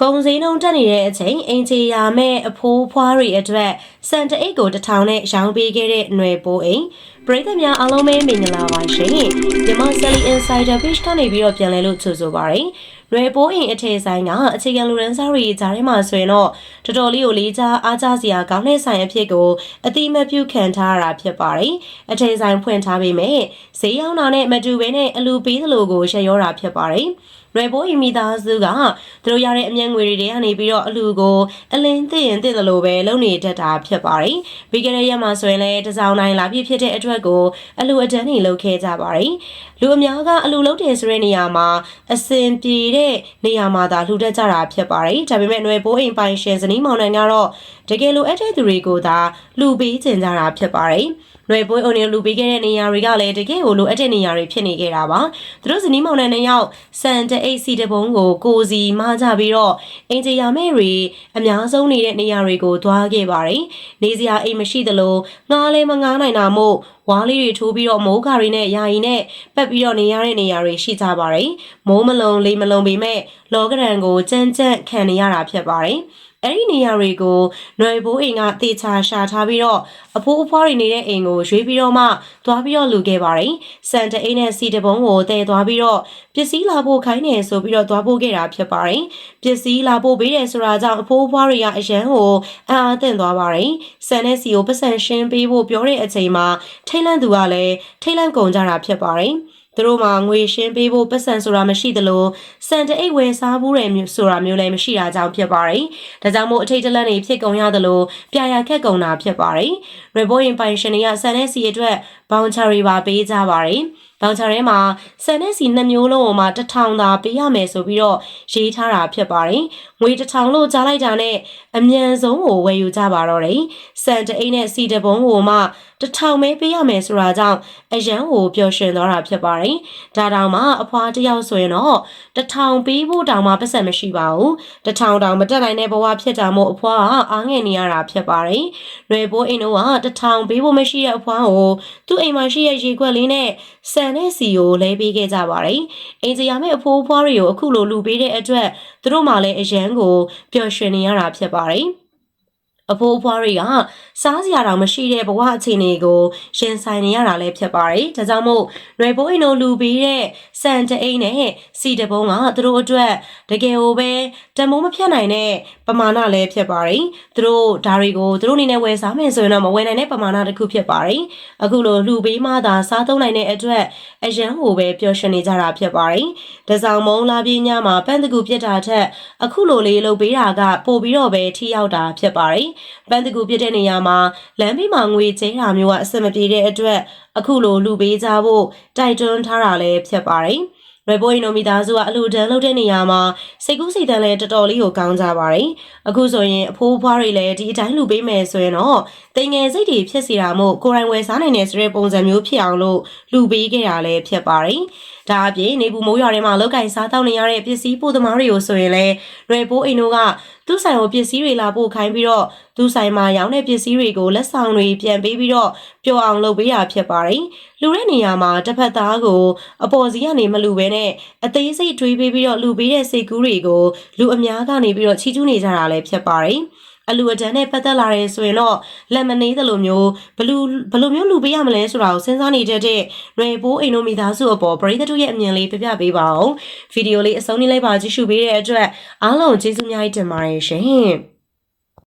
ဂုံစင်းနှုံတက်နေတဲ့အချိန်အင်ဂျီယာမဲ့အဖိုးဖွားတွေအတွက်စံတအိတ်ကိုတထောင်နဲ့ရောင်းပေးခဲ့တဲ့ຫນွယ်ပိုးအိမ်ပရိသတ်များအားလုံးပဲမင်္ဂလာပါရှင်။မြန်မာ Sally Insider Page ကနေပြီးတော့ပြန်လည်လို့ကြိုဆိုပါရစေ။ရွယ်ပိုးအိမ်အထည်ဆိုင်ကအခြေခံလူရန်စားတွေကြားထဲမှာဆိုရင်တော့တော်တော်လေးကိုလေးချားအားကျစရာကောင်းတဲ့ဆိုင်အဖြစ်ကိုအတိမပြုခံထားရတာဖြစ်ပါတယ်။အထည်ဆိုင်ဖွင့်ထားပေမဲ့ဈေးရောင်းတာနဲ့မတူဘဲနဲ့အလူပေးသလိုကိုရက်ရောတာဖြစ်ပါတယ်။ လွယ်ပိုးအီမိသားစုကသူတို့ရတဲ့အမျက်ငွေတွေကနေပြီးတော့အလူကိုအလင်းသိရင်သိတယ်လို့ပဲလုပ်နေတတ်တာဖြစ်ပါတယ်။ပြီးကြတဲ့ရက်မှာဆိုရင်လည်းတစောင်းတိုင်းလာပြည့်ဖြစ်တဲ့အတွက်ကိုအလူအတန်းနေလုပ်ခဲ့ကြပါတယ်။လူအများကအလူလုပ်တယ်ဆိုတဲ့နေရာမှာအစင်ပြေတဲ့နေရာမှာသာလှူတတ်ကြတာဖြစ်ပါတယ်။ဒါပေမဲ့ຫນွယ်ပိုးအိမ်ပိုင်ရှင်ဇနီးမောင်နှံကတော့တကယ်လို့အဲ့တဲ့သူတွေကိုသာလှူပေးချင်ကြတာဖြစ်ပါတယ်။။ လွယ်ပွဲအုံနေလူပေးခဲ့တဲ့နေရာတွေကလည်းတကယ်ကိုလိုအပ်တဲ့နေရာတွေဖြစ်နေခဲ့တာပါ။သူတို့ဇနီးမောင်နှံနှစ်ယောက်စံတအိတ်စီတပုံးကိုကိုစီမကြပြီးတော့အင်ဂျီယာမဲတွေအများဆုံးနေတဲ့နေရာတွေကိုသွားခဲ့ပါတယ်။နေစရာအိမ်မရှိသလိုငားလဲမငားနိုင်တာမို့ ဝါးလေးတွေထိုးပြီးတော့မိုးကာတွေနဲ့ယာယီနဲ့ပတ်ပြီးတော့နေရတဲ့နေရာတွေရှိကြပါတယ်။မိုးမလုံလေမလုံပေမဲ့လောကရန်ကိုကြမ်းကြမ်းခံနေရတာဖြစ်ပါတယ်။အဲ့ဒီနေရာတွေကိုຫນွယ်ဘိုးအိမ်ကတေချာရှာထားပြီးတော့အဖိုးအဖွားတွေနေတဲ့အိမ်ကိုရွေးပြီးတော့မှသွားပြီးတော့လူခဲ့ပါတယ်။စန်တအိမ်နဲ့စီတပုံးကိုတည်သွားပြီးတော့ပစ္စည်းလာဖို့ခိုင်းနေဆိုပြီးတော့သွားဖို့ခဲ့တာဖြစ်ပါတယ်။ပစ္စည်းလာဖို့ပေးတယ်ဆိုတာကြောင့်အဖိုးအဖွားတွေကအရန်ကိုအာအသင့်သွားပါတယ်။စန်နဲ့စီကိုပတ်စံရှင်းပေးဖို့ပြောတဲ့အချိန်မှာထိတ်လန့်သူကလည်းထိတ်လန့်ကုန်ကြတာဖြစ်ပါတယ်။သူတို့မှာငွေရှင်းပေးဖို့ပတ်စံဆိုတာမရှိသလိုစံတအိတ်ဝယ်စားဖို့တယ်မျိုးဆိုတာမျိုးလည်းမရှိတာကြောင့်ဖြစ်ပါတယ်။ဒါကြောင့်မို့အထိတ်တလန့်နေဖြစ်ကုန်ရသလိုပြာရခက်ကုန်တာဖြစ်ပါတယ်။ Reboin Pension တွေကစံတဲ့စီအတွက်ဘောင်ချာရီပါပေးကြပါတယ်။ဘောင်ချာထဲမှာဆန်နဲ့စီနှစ်မျိုးလုံးမှာတစ်ထောင်သာပေးရမယ်ဆိုပြီးတော့ရေးထားတာဖြစ်ပါတယ်။ငွေတစ်ထောင်လို့ကြားလိုက်တာနဲ့အမြန်ဆုံးကိုဝယ်ယူကြပါတော့တယ်။ဆန်တအိတ်နဲ့စီတပုံးကိုမှတစ်ထောင်ပဲပေးရမယ်ဆိုတာကြောင့်အရန်ကိုပျော်ရွှင်သွားတာဖြစ်ပါတယ်။ဒါတောင်မှအဖွားတယောက်ဆိုရင်တော့တစ်ထောင်ပေးဖို့တောင်မှပတ်စံမရှိပါဘူး။တစ်ထောင်တောင်မတက်နိုင်တဲ့ဘဝဖြစ်တာမို့အဖွားကအားငယ်နေရတာဖြစ်ပါတယ်။လွယ်ပိုးအိမ်တော့ကတစ်ထောင်ပေးဖို့မရှိတဲ့အဖွားကိုသူ့အိမ်မှာရှိတဲ့ရေခွက်လေးနဲ့ဆန်နဲ့စီကိုလဲပေးခဲ့ကြပါတယ်။အင်ဂျီယာမဲ့အဖိုးဖွားတွေကိုအခုလိုလူပေးတဲ့အတွက်သူတို့မှလည်းအရန်ကိုပျော်ရွှင်နေရတာဖြစ်ပါတယ်။ အဖိုးအဖွားတွေကစားစရာတောင်မရှိတဲ့ဘဝအခြေအနေကိုရင်ဆိုင်နေရတာလည်းဖြစ်ပါတယ်။ဒါကြောင့်မို့ຫນွေဘိုးအိမ်တို့လူပေးတဲ့စံတအိမ်နဲ့စီတပုံးကသူတို့အတွက်တကယ်ကိုပဲတမိုးမဖြတ်နိုင်တဲ့ပမာဏလည်းဖြစ်ပါတယ်။သူတို့ဒါတွေကိုသူတို့အနေနဲ့ဝယ်စားမယ်ဆိုရင်တော့မဝယ်နိုင်တဲ့ပမာဏတစ်ခုဖြစ်ပါတယ်။အခုလိုလူပေးမှသာစားသုံးနိုင်တဲ့အတွက်အရန်ဟိုပဲပျော်ရွှင်နေကြတာဖြစ်ပါတယ်။ဒဇောင်မုံလာပြင်းညမှာပန်းတကူပြစ်တာထက်အခုလိုလေးလုပ်ပေးတာကပို့ပြီးတော့ပဲထိရောက်တာဖြစ်ပါတယ်။ပန်းတကူပြစ်တဲ့နေရာမှာလမ်းဘေးမှာငွေကျင်းတာမျိုးကအဆင်မပြေတဲ့အတွက်အခုလိုလူပေးကြဖို့တိုက်တွန်းထားတာလည်းဖြစ်ပါတယ်။ရေဘိုအင်နိုမီသားစုကအလူတန်းလုပ်တဲ့နေရာမှာစိတ်ကူးစိတ်တန်းလည်းတော်တော်လေးကိုကောင်းကြပါတယ်။အခုဆိုရင်အဖိုးအဖွားတွေလည်းဒီအတိုင်းလူပေးမယ်ဆိုရင်တော့တင်ငယ်စိတ်တွေဖြစ်စီတာမို့ကိုရိုင်းဝယ်စားနိုင်တဲ့ဆိုတဲ့ပုံစံမျိုးဖြစ်အောင်လို့လူပေးခဲ့တာလည်းဖြစ်ပါတယ်။ ဒါအပြင်နေပူမိုးရွာထဲမှာလောက်ကင်စားတောက်နေရတဲ့ပစ္စည်းပို့သမားတွေကိုဆိုရင်လည်းရေဘိုအင်နိုကသူ့ဆိုင်ကိုပစ္စည်းတွေလာပို့ခိုင်းပြီးတော့သူ့ဆိုင်မှာရောင်းတဲ့ပစ္စည်းတွေကိုလက်ဆောင်တွေပြန်ပေးပြီးတော့ပျော်အောင်လုပ်ပေးတာဖြစ်ပါတယ်။လူတဲ့နေရာမှာတစ်ဖက်သားကိုအပေါ်စီကနေမလူဘဲနဲ့အသေးစိတ်တွေးပေးပြီးတော့လူပေးတဲ့စိတ်ကူးတွေကိုလူအများကနေပြီးတော့ချီးကျူးနေကြတာလည်းဖြစ်ပါတယ်။ အလူအတန်းနဲ့ပတ်သက်လာတယ်ဆိုရင်တော့လက်မနေသလိုမျိုးဘလူဘလူမျိုးလူပေးရမလဲဆိုတာကိုစဉ်းစားနေတတ်တဲ့ရွယ်ပိုးအိမ်တို့မိသားစုအပေါ်ပရိသတ်တို့ရဲ့အမြင်လေးပြပြပေးပါအောင်ဗီဒီယိုလေးအဆုံးနေလိုက်ပါကြည့်ရှုပေးတဲ့အတွက်အားလုံးကျေးဇူးများတင်ပါတယ်ရှင်